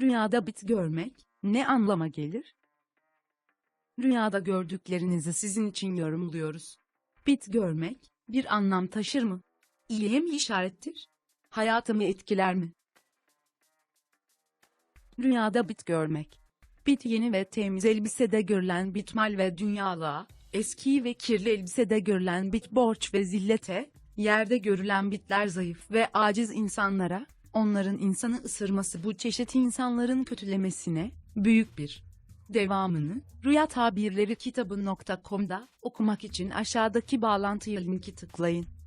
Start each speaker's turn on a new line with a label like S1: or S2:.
S1: Rüyada bit görmek ne anlama gelir? Rüyada gördüklerinizi sizin için yorumluyoruz. Bit görmek bir anlam taşır mı? İyiye mi işarettir? Hayatımı etkiler mi? Rüyada bit görmek. Bit yeni ve temiz elbisede görülen bitmal ve dünyalığa, eski ve kirli elbisede görülen bit borç ve zillete, yerde görülen bitler zayıf ve aciz insanlara, onların insanı ısırması bu çeşit insanların kötülemesine, büyük bir devamını, Rüya Tabirleri kitabı.com'da okumak için aşağıdaki bağlantıya linki tıklayın.